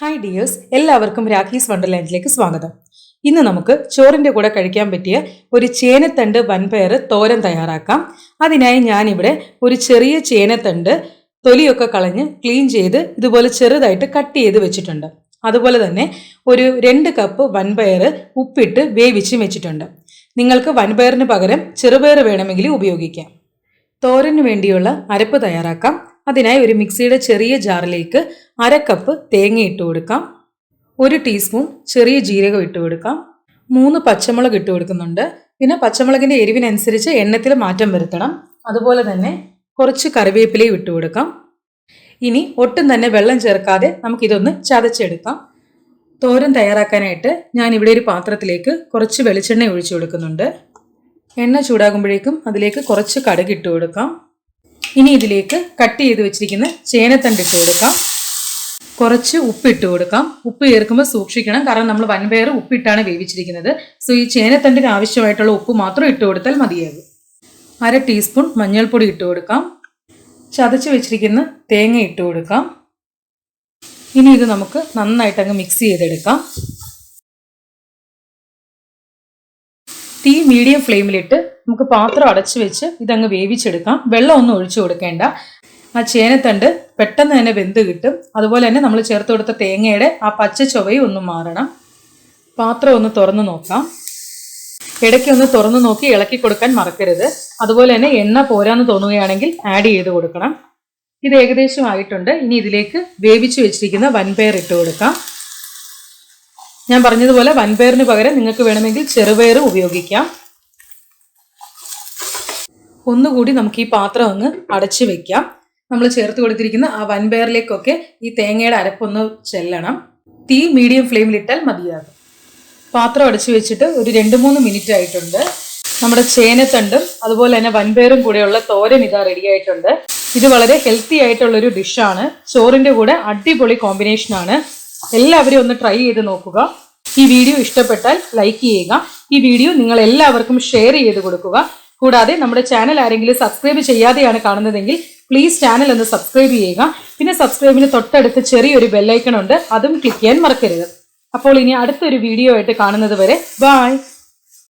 Hi dears എല്ലാവർക്കും രാഖീസ് വണ്ടർലാൻഡിലേക്ക് സ്വാഗതം. ഇന്ന് നമുക്ക് ചോറിന്റെ കൂടെ കഴിക്കാൻ പറ്റിയ ഒരു ചേനത്തണ്ട് വൻപയർ തോരൻ തയ്യാറാക്കാം. അതിനായി ഞാനിവിടെ ഒരു ചെറിയ ചേനത്തണ്ട് തൊലിയൊക്കെ കളഞ്ഞ് ക്ലീൻ ചെയ്ത് ഇതുപോലെ ചെറുതായിട്ട് കട്ട് ചെയ്ത് വെച്ചിട്ടുണ്ട്. അതുപോലെ തന്നെ ഒരു രണ്ട് കപ്പ് വൻപയർ ഉപ്പിട്ട് വേവിച്ചും വെച്ചിട്ടുണ്ട്. നിങ്ങൾക്ക് വൻപയറിന് പകരം ചെറുപയർ വേണമെങ്കിൽ ഉപയോഗിക്കാം. തോരന് വേണ്ടിയുള്ള അരപ്പ് തയ്യാറാക്കാം. അതിനായി ഒരു മിക്സിയുടെ ചെറിയ ജാറിലേക്ക് അര കപ്പ് തേങ്ങ ഇട്ട് കൊടുക്കാം. ഒരു ടീസ്പൂൺ ചെറിയ ജീരകം ഇട്ട് കൊടുക്കാം. മൂന്ന് പച്ചമുളക് ഇട്ട് കൊടുക്കുന്നുണ്ട്. പിന്നെ പച്ചമുളകിന്റെ എരിവിനനുസരിച്ച് എണ്ണത്തിൽ മാറ്റം വരുത്തണം. അതുപോലെ തന്നെ കുറച്ച് കറിവേപ്പിലയും ഇട്ട് കൊടുക്കാം. ഇനി ഒട്ടും തന്നെ വെള്ളം ചേർക്കാതെ നമുക്കിതൊന്ന് ചതച്ചെടുക്കാം. തോരൻ തയ്യാറാക്കാനായിട്ട് ഞാൻ ഇവിടെ ഒരു പാത്രത്തിലേക്ക് കുറച്ച് വെളിച്ചെണ്ണ ഒഴിച്ചു കൊടുക്കുന്നുണ്ട്. എണ്ണ ചൂടാകുമ്പോഴേക്കും അതിലേക്ക് കുറച്ച് കടുക് ഇട്ട് കൊടുക്കാം. ഇനി ഇതിലേക്ക് കട്ട് ചെയ്ത് വെച്ചിരിക്കുന്ന ചേനത്തണ്ട് ഇട്ട് കൊടുക്കാം. കുറച്ച് ഉപ്പ് ഇട്ട് കൊടുക്കാം. ഉപ്പ് ചേർക്കുമ്പോൾ സൂക്ഷിക്കണം. കാരണം നമ്മൾ വൻപയർ ഉപ്പിട്ടാണ് വേവിച്ചിരിക്കുന്നത്. സോ ഈ ചേനത്തണ്ടിന് ആവശ്യമായിട്ടുള്ള ഉപ്പ് മാത്രം ഇട്ട് കൊടുത്താൽ മതിയാകും. അര ടീസ്പൂൺ മഞ്ഞൾപ്പൊടി ഇട്ട് കൊടുക്കാം. ചതച്ച് വെച്ചിരിക്കുന്ന തേങ്ങ ഇട്ട് കൊടുക്കാം. ഇനി ഇത് നമുക്ക് നന്നായിട്ട് അങ്ങ് മിക്സ് ചെയ്തെടുക്കാം. തീ മീഡിയം ഫ്ലെയിമിലിട്ട് നമുക്ക് പാത്രം അടച്ചു വെച്ച് ഇതങ്ങ് വേവിച്ചെടുക്കാം. വെള്ളം ഒന്നും ഒഴിച്ചു കൊടുക്കേണ്ട. ആ ചേനത്തണ്ട് പെട്ടെന്ന് തന്നെ വെന്ത് കിട്ടും. അതുപോലെ തന്നെ നമ്മൾ ചേർത്ത് കൊടുത്ത തേങ്ങയുടെ ആ പച്ച ചൊവയും ഒന്ന് മാറണം. പാത്രം ഒന്ന് തുറന്നു നോക്കാം. ഇടയ്ക്ക് ഒന്ന് തുറന്നു നോക്കി ഇളക്കി കൊടുക്കാൻ മറക്കരുത്. അതുപോലെ തന്നെ എണ്ണ പോരാന്ന് തോന്നുകയാണെങ്കിൽ ആഡ് ചെയ്ത് കൊടുക്കണം. ഇത് ഏകദേശം ആയിട്ടുണ്ട്. ഇനി ഇതിലേക്ക് വേവിച്ച് വെച്ചിരിക്കുന്ന വൻപയർ ഇട്ട് കൊടുക്കാം. ഞാൻ പറഞ്ഞതുപോലെ വൻപയറിന് പകരം നിങ്ങൾക്ക് വേണമെങ്കിൽ ചെറുപയർ ഉപയോഗിക്കാം. ഒന്നുകൂടി നമുക്ക് ഈ പാത്രം ഒന്ന് അടച്ചു വെക്കാം. നമ്മൾ ചേർത്ത് കൊടുത്തിരിക്കുന്ന ആ വൻപയറിലേക്കൊക്കെ ഈ തേങ്ങയുടെ അരപ്പൊന്ന് ചെല്ലണം. തീ മീഡിയം ഫ്ലെയിമിലിട്ടാൽ മതിയാകും. പാത്രം അടച്ചു വെച്ചിട്ട് ഒരു രണ്ട് മൂന്ന് മിനിറ്റ് ആയിട്ടുണ്ട്. നമ്മുടെ ചേനത്തണ്ടും അതുപോലെ തന്നെ വൻപയറും കൂടെയുള്ള തോരൻ ഇതാ റെഡി ആയിട്ടുണ്ട്. ഇത് വളരെ ഹെൽത്തി ആയിട്ടുള്ള ഒരു ഡിഷാണ് ചോറിന്റെ കൂടെ അടിപൊളി കോമ്പിനേഷനാണ് എല്ലാവരും ഒന്ന് ട്രൈ ചെയ്ത് നോക്കുക. ഈ വീഡിയോ ഇഷ്ടപ്പെട്ടാൽ ലൈക്ക് ചെയ്യുക. ഈ വീഡിയോ നിങ്ങൾ എല്ലാവർക്കും ഷെയർ ചെയ്ത് കൊടുക്കുക. കൂടാതെ നമ്മുടെ ചാനൽ ആരെങ്കിലും സബ്സ്ക്രൈബ് ചെയ്യാതെയാണ് കാണുന്നതെങ്കിൽ പ്ലീസ് ചാനൽ ഒന്ന് സബ്സ്ക്രൈബ് ചെയ്യുക. പിന്നെ സബ്സ്ക്രൈബിന് തൊട്ടടുത്ത് ചെറിയൊരു ബെല്ലൈക്കൺ ഉണ്ട്. അതും ക്ലിക്ക് ചെയ്യാൻ മറക്കരുത്. അപ്പോൾ ഇനി അടുത്തൊരു വീഡിയോ ആയിട്ട് കാണുന്നത് വരെ ബൈ